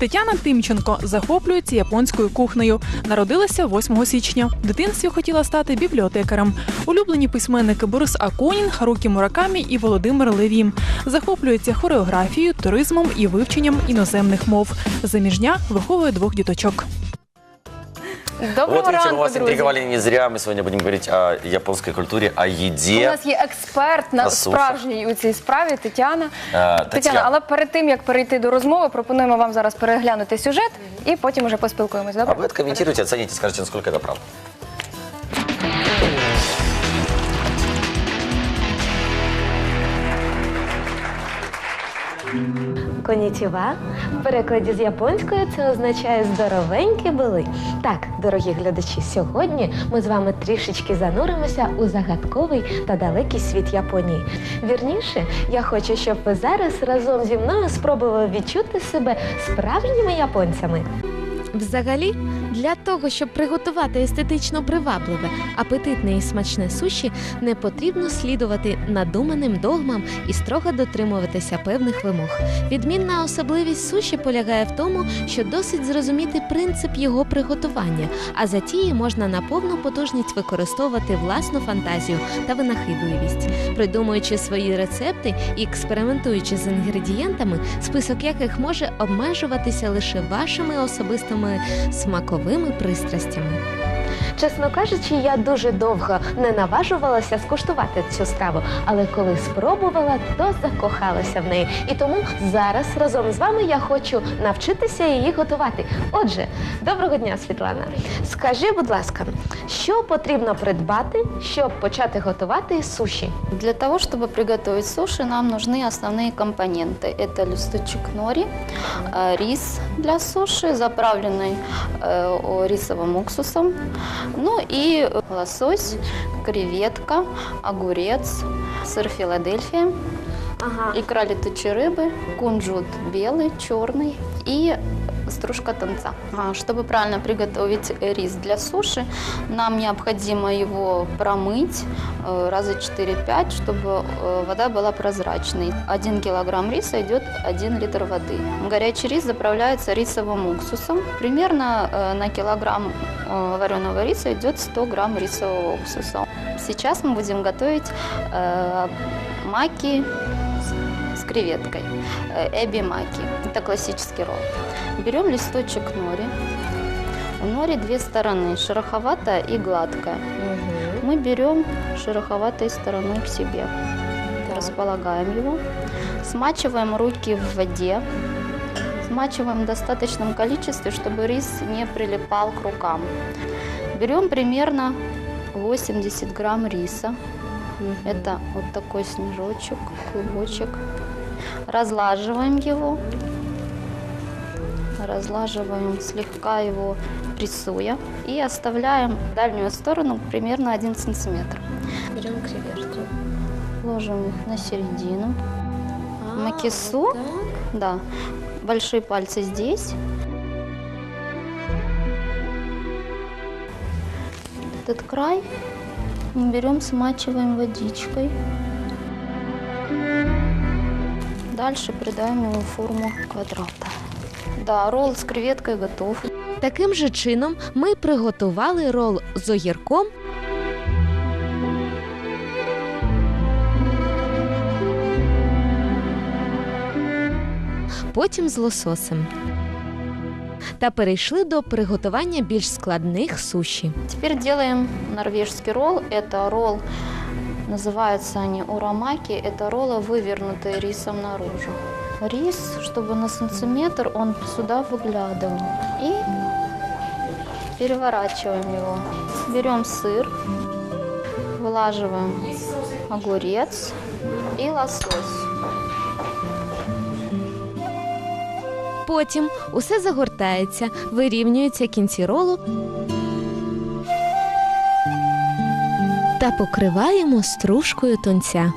Тетяна Тимченко захоплюється японською кухнею. Народилася 8 січня. В дитинстві хотіла стати бібліотекарем. Улюблені письменники Борис Акунін, Харукі Муракамі і Володимир Левім. Захоплюється хореографією, туризмом і вивченням іноземних мов. Заміжня виховує двох діточок. Доброго вот видите, мы ранку, вас друзі. интриговали не зря. Мы сегодня будем говорить о японской культуре, о У еде. нас є експерт на На сушах. справжній у цій справі Тетяна. Е, Тетяна, Тетяна. але перед тим як перейти до розмови, пропонуємо вам зараз переглянути сюжет і потім уже поспілкуємось. А Добре? вы откомментируйте, оцените, скажите, насколько это правда. Конічева в перекладі з японської це означає здоровенькі були. Так, дорогі глядачі, сьогодні ми з вами трішечки зануримося у загадковий та далекий світ Японії. Вірніше, я хочу, щоб ви зараз разом зі мною спробували відчути себе справжніми японцями. Взагалі, для того, щоб приготувати естетично привабливе, апетитне і смачне суші, не потрібно слідувати надуманим догмам і строго дотримуватися певних вимог. Відмінна особливість суші полягає в тому, що досить зрозуміти принцип його приготування, а за тією можна на повну потужність використовувати власну фантазію та винахидливість, придумуючи свої рецепти і експериментуючи з інгредієнтами, список яких може обмежуватися лише вашими особистими смаковими пристрастями. Чесно кажучи, я дуже довго не наважувалася скуштувати цю страву, але коли спробувала, то закохалася в неї. І тому зараз разом з вами я хочу навчитися її готувати. Отже, доброго дня, Світлана. Скажи, будь ласка, що потрібно придбати, щоб почати готувати суші? Для того, чтобы приготовить суши, нам нужны основные компоненты. Это листочек нори, э, рис для суши, заправленный э, о- рисовым уксусом, ну и э, лосось, креветка, огурец, сыр Филадельфия, Ага. икра летучей рыбы, кунжут белый, черный и стружка тунца. А, Чтобы правильно приготовить рис для суши, нам необходимо его промыть э, раза 4-5, чтобы э, вода была прозрачной. 1 килограмм риса идет 1 литр воды. Горячий рис заправляется рисовым уксусом. Примерно э, на килограмм вареного риса идет 100 грамм рисового уксуса. Сейчас мы будем готовить маки креветкой. Э, Эби маки. Это классический ролл. Берем листочек нори. У нори две стороны, шероховатая и гладкая. Мы берем шероховатой стороной к себе. Располагаем его. Смачиваем руки в воде. Смачиваем в достаточном количестве, чтобы рис не прилипал к рукам. Берем примерно 80 грамм риса. Это вот такой снежочек, клубочек. Разлаживаем его. Разлаживаем слегка его прессуя. И оставляем в дальнюю сторону примерно 1 сантиметр. Беремо креветки. Ложим их на середину. Макису. Да. Большие пальцы здесь. Этот край мы берем, смачиваем водичкой. Дальше придаем ему форму квадрата. Да, ролл с креветкой готов. Таким же чином ми приготували рол з огірком. Потім з лососем. Та перейшли до приготування більш складних суші. Теперь делаем норвежский ролл. Это ролл, называются они урамаки. Это роллы, вывернутые рисом наружу. Рис, чтобы на сантиметр он сюда выглядывал. И переворачиваем его. Берем сыр, вылаживаем огурец и лосось. Потім усе загортається, вирівнюються кінці ролу та покриваємо стружкою тонця.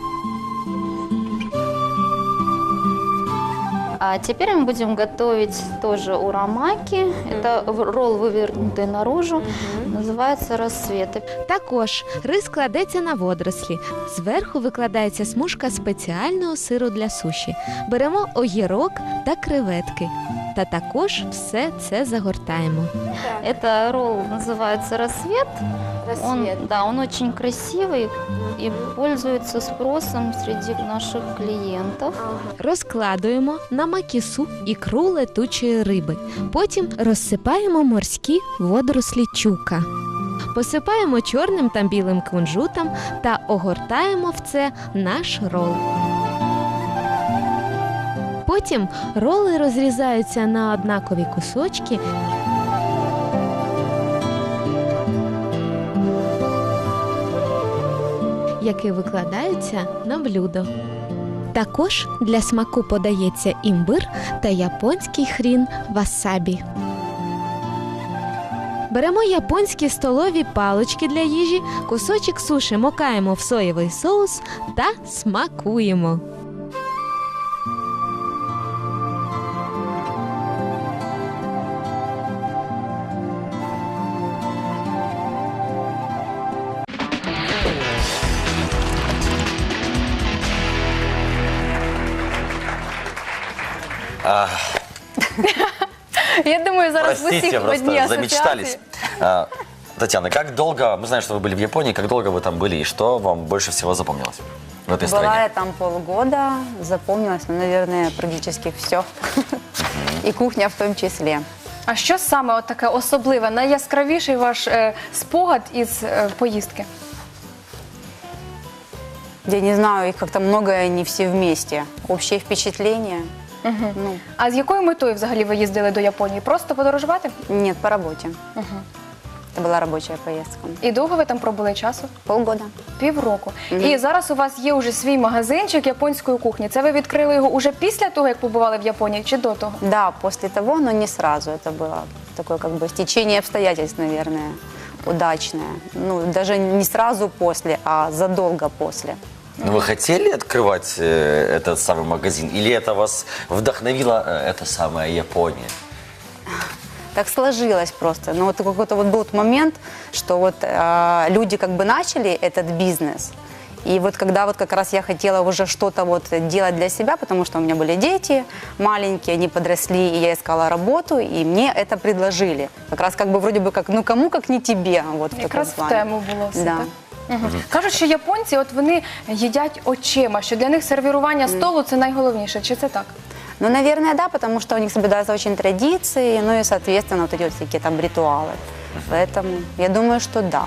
А теперь мы будем готовить тоже урамаки. Это в- ролл, вывернутый наружу. Называется рассветы. Також рис кладеться на водорослі. Зверху викладається смужка спеціального сиру для суші. Беремо огірок та креветки. та також все це загортаємо. Это ролл называется «Рассвет». Он, Рассвет. да, он очень красивый и пользуется спросом среди наших клиентов. Розкладуємо на макісу ікру летучої риби. Потім розсипаємо морські водорослі чука. Посипаємо чорним та білим кунжутом та огортаємо в це наш рол. Потім роли розрізаються на однакові кусочки. Які викладаються на блюдо. Також для смаку подається імбир та японський хрін васабі. Беремо японські столові палички для їжі, кусочок суші мокаємо в соєвий соус та смакуємо. Я думаю, зараз в Простите, усіх в одній просто замечтались. асоціації. А, Татьяна, как долго, мы знаем, что вы были в Японии, как долго вы там были и что вам больше всего запомнилось в этой Была стране? я там полгода, запомнилось, ну, наверное, практически все. И кухня в том числе. А що саме от таке особливе, найяскравіший ваш е, спогад із е, поїздки? Я не знаю, их как-то много, и они все вместе. Общее впечатление. Ну, А з якою метою взагалі ви їздили до Японії? Просто подорожувати? нет, по работе. Это была рабочая поездка. І довго ви там пробули часу? Полгода. Півроку. І зараз у вас є вже свій магазинчик японської кухні. Це ви відкрили його уже після того, як побували в Японії, чи до того? Да, после того, но не сразу. Это было такое как бы стечение обстоятельств, наверное, удачное. Ну, даже не сразу после, а задолго после. Ну, Вы хотели открывать э, этот самый магазин? Или это вас вдохновила э, эта самая Япония? Так сложилось просто. Но вот какой-то вот был момент, что вот э, люди как бы начали этот бизнес. И вот когда вот как раз я хотела уже что-то вот делать для себя, потому что у меня были дети маленькие, они подросли, и я искала работу, и мне это предложили. Как раз как бы вроде бы как, ну кому как не тебе, вот в таком Якраз в плане. тему було все. Да. Так? Угу. Кажуть, що японці, от вони їдять очима, що для них сервірування столу це найголовніше. Чи це так? Ну, наверное, да, потому что у них соблюдаются очень традиции, ну и, соответственно, вот эти вот всякие там ритуалы. Поэтому я думаю, что да.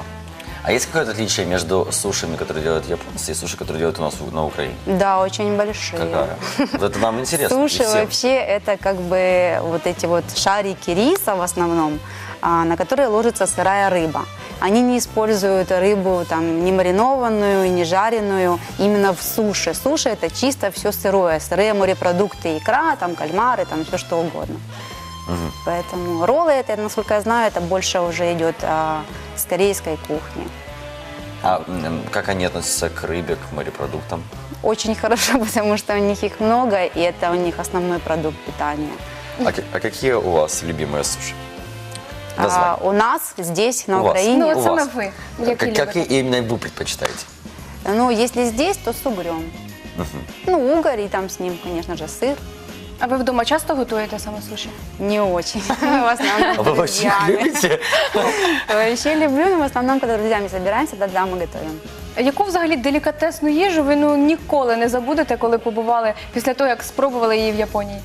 А есть какое-то отличие между сушами, которые делают японцы, и суши, которые делают у нас в- на Украине? Да, очень большие. Какая? Вот это нам интересно. Суши и всем. вообще это как бы вот эти вот шарики риса в основном, а, на которые ложится сырая рыба. Они не используют рыбу там не маринованную, не жареную, именно в суши. Суши это чисто все сырое, сырые морепродукты, икра, там кальмары, там все что угодно. Поэтому роллы это, насколько я знаю, это больше уже идет а, с корейской кухни. А как они относятся к рыбе, к морепродуктам? Очень хорошо, потому что у них их много, и это у них основной продукт питания. А, а какие у вас любимые суши? А, Название. у нас здесь, на У вас. Украине, Ну, у от саме вас. ви. Как, Які какие любите? именно вы предпочитаете? Ну, если здесь, то с угрем. Ну, угорь и там с ним, конечно же, сыр. А ви вдома часто готуєте саме суші? Не очень. В основном А вы вообще их друзьями. любите? Вообще люблю, но в основном, когда друзьями собираемся, тогда мы готовим. Яку взагалі делікатесну їжу ви ну ніколи не забудете, коли побували після того, як спробували її в Японії?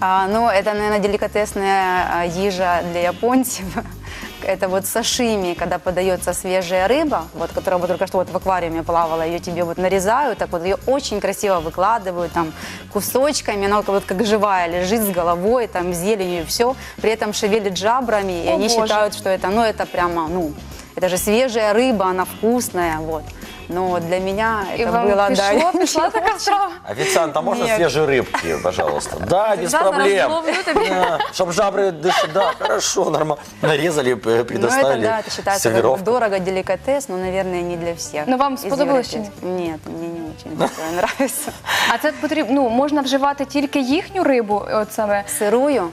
А, ну, это, наверное, деликатесная а, ежа для японцев. Это вот сашими, когда подается свежая рыба, вот, которая вот только что вот в аквариуме плавала, ее тебе вот нарезают, так вот ее очень красиво выкладывают там кусочками, она вот как живая лежит с головой, там с зеленью и все, при этом шевелит жабрами, и О, они Боже. считают, что это, ну, это прямо, ну, это же свежая рыба, она вкусная, вот. Но для меня І это вам было, пішло, да, пішла така страва? Официант, а можно Нет. свежие рыбки, пожалуйста? Да, без Завтра проблем. разловлю тебе. Да, Чтоб жабры дышали, да, хорошо, нормально. Нарезали, э, Ну, это, предоставили да, это считается как бы сервировку. дорого, деликатес, но, наверное, не для всех. Но вам из сподобалось европейцев. Нет, мне не очень такое нравится. А це потрібно, ну, можна вживати тільки їхню рибу, от саме. Сырую?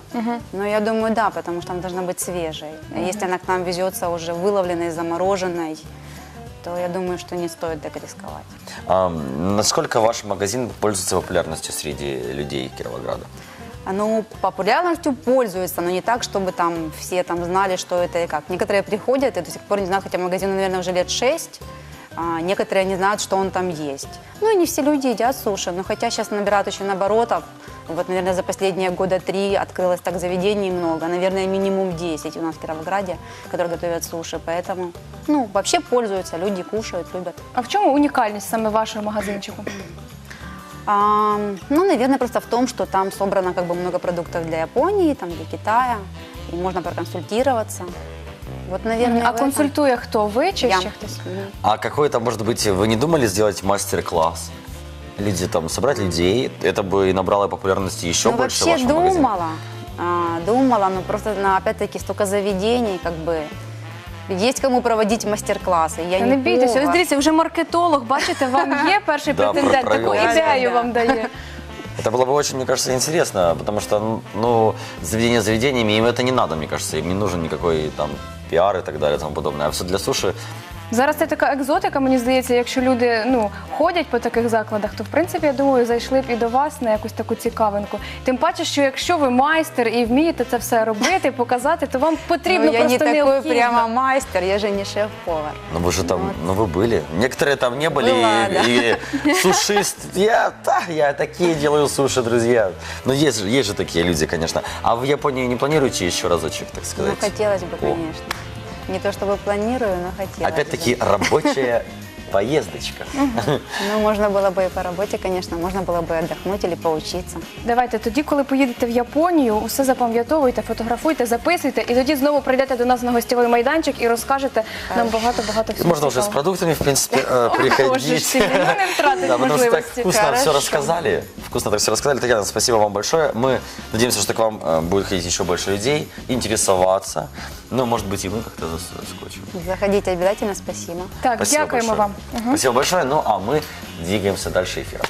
Ну, я думаю, да, потому что она должна быть свежей. А Если она к нам везется уже выловленной, замороженной, то я думаю, что не стоит так рисковать. А, насколько ваш магазин пользуется популярностью среди людей Кировограда? Ну, популярностью пользуется, но не так, чтобы там все там знали, что это и как. Некоторые приходят и до сих пор не знают, хотя магазину, наверное, уже лет шесть, а некоторые не знают, что он там есть. Ну, и не все люди едят суши, но хотя сейчас набирают очень оборотов. Вот, наверное, за последние года три открылось так заведений много, наверное, минимум 10 у нас в Кировограде, которые готовят суши, поэтому, ну, вообще пользуются, люди кушают, любят. А в чому унікальність саме вашого магазинчику? А, ну, наверное, просто в том, что там собрано как бы много продуктов для Японии, там для Китая, и можно проконсультироваться. Вот, наверное, А в этом. консультує хто? Ви чи Я. ще хтось? Мгм. А какой-то, может быть, вы не думали сделать мастер-класс? Люди там, собрать людей, это бы и набрало популярности еще ну, больше в вообще вашем магазине. думала, а, думала, но просто, ну, опять-таки, столько заведений, как бы, есть кому проводить мастер-классы. Я Та не не бійтеся, ось повар. дивіться, вже маркетолог, бачите, вам є перший Да, претендент, про- таку провел. ідею Да. вам дає. Это было бы очень, мне кажется, интересно, потому что, ну, заведение заведениями, им это не надо, мне кажется, им не нужен никакой там пиар и так далее и тому подобное. А все для суши, Зараз це така екзотика, мені здається, якщо люди ну ходять по таких закладах, то в принципі я думаю, зайшли б і до вас на якусь таку цікавинку. Тим паче, що якщо ви майстер і вмієте це все робити, показати, то вам потрібно Ну, я не просто такой необхідно. прямо мастер, я же не шеф-повар. ну вы же там, ну вы были. Некоторые там не были, Была, и, да. и сушист. Я, да, я такие делаю суши, друзья. Но есть, же- есть же такие люди, конечно. А в Японии не планируете еще разочек, так Ну, сказать? хотелось бы, О. конечно. не то чтобы планирую, но хотела. Опять-таки рабочая поездочка. Ну, можно было бы и по работе, конечно, можно было бы отдохнуть или поучиться. Давайте тоді, коли поїдете в Японію, усе запам'ятовуйте, фотографуйте, записуйте, і тоді знову прийдете до нас на гостєвий майданчик і розкажете нам багато багато всього. Можно уже с цікавого. продуктами, в принципе, э, Боже ж приходить. ти, ну не втратить Да, потому что так можливості. вкусно все Хорошо. рассказали. Вкусно так все рассказали. Татьяна, спасибо вам большое. Мы надеемся, что к вам э, будет ходить еще больше людей, интересоваться. Ну, может быть, и мы как-то заскочим. Заходите обязательно, спасибо. Так, Спасибо дякуємо большое. вам. Спасибо большое. Ну, а мы двигаемся дальше эфира.